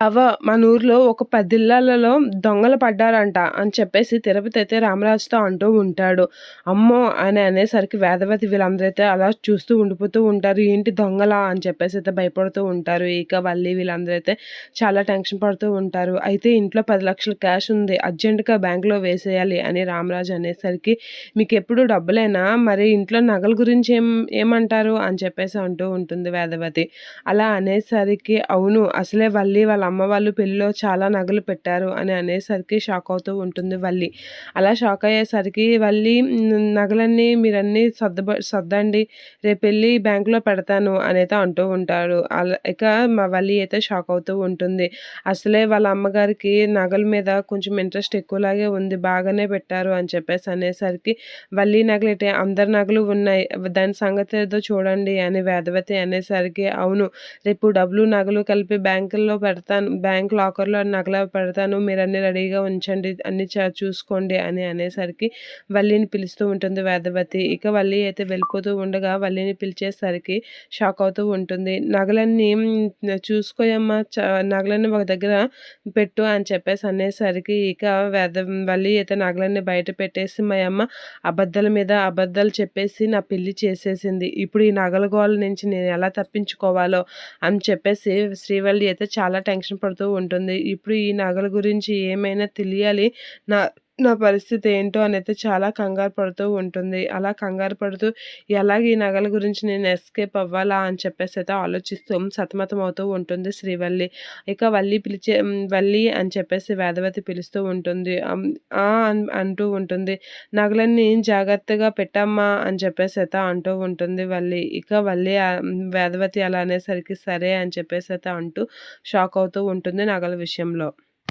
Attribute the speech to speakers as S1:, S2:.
S1: అవ్వ మన ఊర్లో ఒక పదిళ్ళలో దొంగలు పడ్డారంట అని చెప్పేసి తిరుపతి అయితే రామరాజుతో అంటూ ఉంటాడు. అమ్మో అని అనేసరికి వేదవతి వీళ్ళందరైతే అలా చూస్తూ ఉండిపోతూ ఉంటారు. ఏంటి దొంగలా? అని చెప్పేసి అయితే భయపడుతూ ఉంటారు. ఇక వల్లి వీళ్ళందరైతే చాలా టెన్షన్ పడుతూ ఉంటారు. అయితే ఇంట్లో పది లక్షల క్యాష్ ఉంది. అర్జెంటుగా బ్యాంకులో వేసేయాలి అని రామరాజు అనేసరికి మీకు ఎప్పుడు డబ్బులేనా? మరి ఇంట్లో నగల గురించి ఏం ఏమంటారు? అని చెప్పేసి అంటూ ఉంటుంది వేదవతి. అలా అనేసరికి అవును అసలే వల్లి వాళ్ళ అమ్మ వాళ్ళు పెళ్ళిలో చాలా నగలు పెట్టారు అని అనేసరికి షాక్ అవుతూ ఉంటుంది వల్లి. అలా షాక్ అయ్యేసరికి వల్లి నగలన్నీ మీరన్నీ సర్ద సర్దండి రేపు వెళ్ళి బ్యాంకులో పెడతాను అనేది అంటూ ఉంటాడు. అలా ఇక మా వల్లి అయితే షాక్ అవుతూ ఉంటుంది. అసలే వాళ్ళ అమ్మగారికి నగల మీద కొంచెం ఇంట్రెస్ట్ ఎక్కువలాగే ఉంది బాగానే పెట్టారు అని చెప్పేసి అనేసరికి వల్లి నగలు అయితే అందరి నగలు ఉన్నాయి దాని సంగతి ఏదో చూడండి అని వేదవతి అనేసరికి అవును రేపు డబ్బులు నగలు కలిపి బ్యాంకుల్లో పెడతాను బ్యాంక్ లాకర్లో నగల పెడతాను మీరు అన్ని రెడీగా ఉంచండి అన్ని చూసుకోండి అని అనేసరికి వల్లిని పిలుస్తూ ఉంటుంది వేదవతి. ఇక వల్లి అయితే వెళ్ళిపోతూ ఉండగా వల్లిని పిలిచేసరికి షాక్ అవుతూ ఉంటుంది. నగలన్నీ చూసుకోయమ్మా నగలన్నీ ఒక దగ్గర పెట్టు అని చెప్పేసి అనేసరికి ఇక వేద వల్లి అయితే నగలన్నీ బయట పెట్టేసి మా అమ్మ అబద్ధాల మీద అబద్ధాలు చెప్పేసి నా పెళ్ళి చేసేసింది. ఇప్పుడు ఈ నగల గోల నుంచి నేను ఎలా తప్పించుకోవాలో? అని చెప్పేసి శ్రీవల్లి అయితే చాలా టెన్షన్ టెన్షన్ పడుతూ ఉంటుంది. ఇప్పుడు ఈ నగల గురించి ఏమైనా తెలియాలి? నా నా పరిస్థితి ఏంటో అనేది చాలా కంగారు పడుతూ ఉంటుంది. అలా కంగారు పడుతూ ఎలాగ ఈ నగల గురించి నేను ఎస్కేప్ అవ్వాలా అని చెప్పేసి అయితే ఆలోచిస్తూ సతమతం అవుతూ ఉంటుంది శ్రీవల్లి. ఇక వల్లి పిలిచే వల్లి అని చెప్పేసి వేదవతి పిలుస్తూ ఉంటుంది. అంటూ ఉంటుంది. నగలన్నీ జాగ్రత్తగా పెట్టమ్మా అని చెప్పేసి అయితే అంటూ ఉంటుంది వల్లి. ఇక వల్లి వేదవతి అలా అనేసరికి సరే అని చెప్పేసి అయితే అంటూ షాక్ అవుతూ ఉంటుంది నగల విషయంలో.